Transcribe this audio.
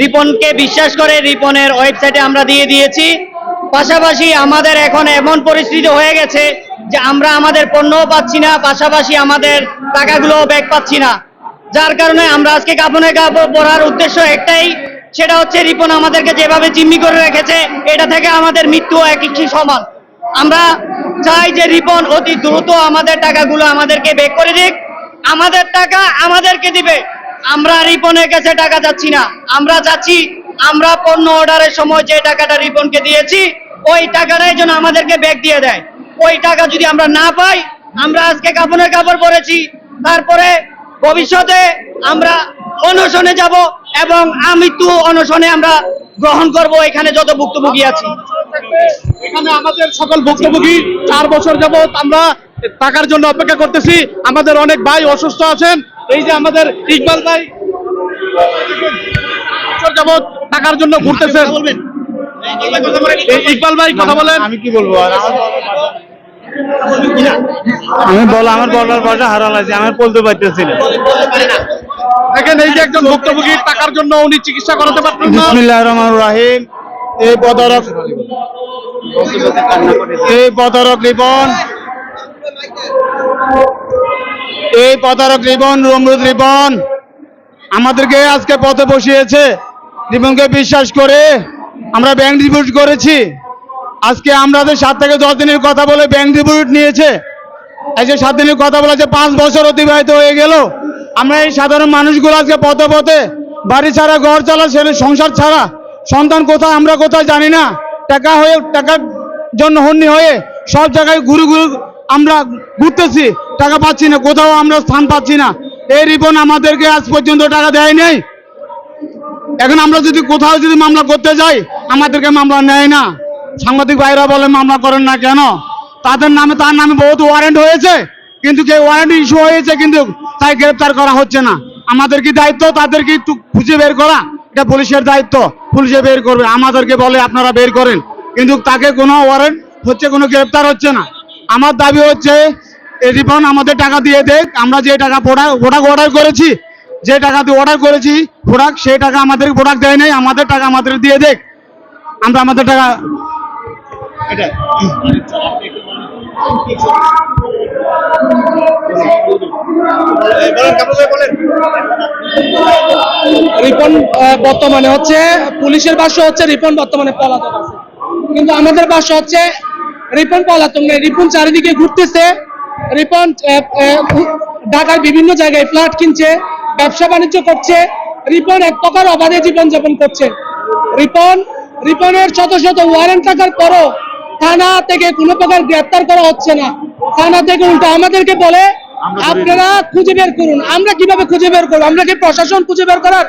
রিপনকে বিশ্বাস করে রিপনের ওয়েবসাইটে আমরা দিয়ে দিয়েছি। পাশাপাশি আমাদের এখন এমন পরিস্থিতি হয়ে গেছে যে আমরা আমাদের পণ্যও পাচ্ছি না, পাশাপাশি আমাদের টাকাগুলোও ব্যাক পাচ্ছি না। যার কারণে আমরা আজকে কাপনে কাপড় পরার উদ্দেশ্য একটাই, সেটা হচ্ছে রিপন আমাদেরকে যেভাবে জিম্মি করে রেখেছে, এটা থেকে আমাদের মৃত্যু একই সমান। আমরা চাই যে রিপন অতি দ্রুত আমাদের টাকাগুলো আমাদেরকে বেক করে দিক, আমাদের টাকা আমাদেরকে দিবে। আমরা রিপনের কাছে টাকা চাচ্ছি না। আমরা চাচ্ছি আমরা পণ্য অর্ডারের সময় যে টাকাটা রিপনকে দিয়েছি, ওই টাকাটাই যেন আমাদেরকে ব্যাগ দিয়ে দেয়। ওই টাকা যদি আমরা না পাই, আমরা আজকে কাপড়ের কাপড় পরেছি, তারপরে ভবিষ্যতে আমরা অনশনে যাব এবং আমৃত্যু অনশনে আমরা গ্রহণ করব এখানে যত ভুক্তভোগী আছি। এখানে আমাদের সকল ভুক্তভোগী চার বছর যাবত আমরা টাকার জন্য অপেক্ষা করতেছি। আমাদের অনেক ভাই অসুস্থ আছেন এই যে আমাদের ইকবাল ভাই। টাকার জন্য ঘুরতেছেন ইকবাল ভাই কথা বলেন। আমি কি বলব? আর আমি বল আমার বলার ভাষা হারাল আছে আমি বলতে পারতেছি না। দেখেন এই যে একজন ভুক্তভোগী টাকার জন্য উনি চিকিৎসা করাতে পারতেন না। বিসমিল্লাহ রহমান রাহিম। এই বদরক এই বদরক রিবন এই পদারক রিবন, রমরুদ রিবন, আমাদেরকে আজকে পথে বসিয়েছে। রিবনকে বিশ্বাস করে আমরা ব্যাংক ডিপোজিট করেছি। আজকে আমাদের সাত থেকে দশ দিনের কথা বলে ব্যাংক ডিপোজিট নিয়েছে। এই যে সাত দিনের কথা বলেছে পাঁচ বছর অতিবাহিত হয়ে গেল। আমরা এই সাধারণ মানুষগুলো আজকে পথে পথে বাড়ি ছাড়া, ঘর চালা ছেলে সংসার ছাড়া, সন্তান কোথায়, আমরা কোথায় জানি না। টাকা হয়ে, টাকার জন্য হন্যি হয়ে সব জায়গায় ঘুরে ঘুরে আমরা ঘুরতেছি। টাকা পাচ্ছি না, কোথাও আমরা স্থান পাচ্ছি না। এই রিপন আমাদেরকে আজ পর্যন্ত টাকা দেয় নাই। এখন আমরা যদি কোথাও যদি মামলা করতে যাই, আমাদেরকে মামলা নেয় না। সাংবাদিক ভাইরা বলে মামলা করেন না কেন? তাদের নামে তার নামে বহুত ওয়ারেন্ট হয়েছে, কিন্তু যে ওয়ারেন্ট ইস্যু হয়েছে, কিন্তু তাই গ্রেপ্তার করা হচ্ছে না। আমাদের কি দায়িত্ব? তাদেরকে একটু খুঁজে বের করা? এটা পুলিশের দায়িত্ব। পুলিশে বের করবে, আমাদেরকে বলে আপনারা বের করেন। কিন্তু তাকে কোনো ওয়ারেন্ট হচ্ছে, কোনো গ্রেপ্তার হচ্ছে না। আমার দাবি হচ্ছে রিফান্ড আমাদের টাকা দিয়ে দেখ, আমরা যে টাকা প্রোডাক্ট অর্ডার করেছি, যে টাকা দিয়ে অর্ডার করেছি প্রোডাক্ট সেই টাকা আমাদের প্রোডাক্ট দেয় নাই, আমাদের টাকা আমাদের দিয়ে দেখ। আমরা আমাদের টাকা রিপন বর্তমানে হচ্ছে পুলিশের ভাষ্য হচ্ছে রিপন বর্তমানে পলাতক আছে। কিন্তু আমাদের ভাষ্য হচ্ছে রিপন পলাতক নেই রিপন চারিদিকে ঘুরতেছে। রিপন ঢাকার বিভিন্ন জায়গায় ফ্ল্যাট কিনছে ব্যবসা বাণিজ্য করছে। রিপন এক প্রকার অবাধে জীবনযাপন করছে। রিপন রিপনের শত শত ওয়ারেন্ট থাকার পরও থানা থেকে কোনো প্রকার গ্রেপ্তার করা হচ্ছে না। থানা থেকে উল্টো আমাদেরকে বলে আপনারা খুঁজে বের করুন। আমরা কীভাবে খুঁজে বের করব? আমরা কি প্রশাসন খুঁজে বের করার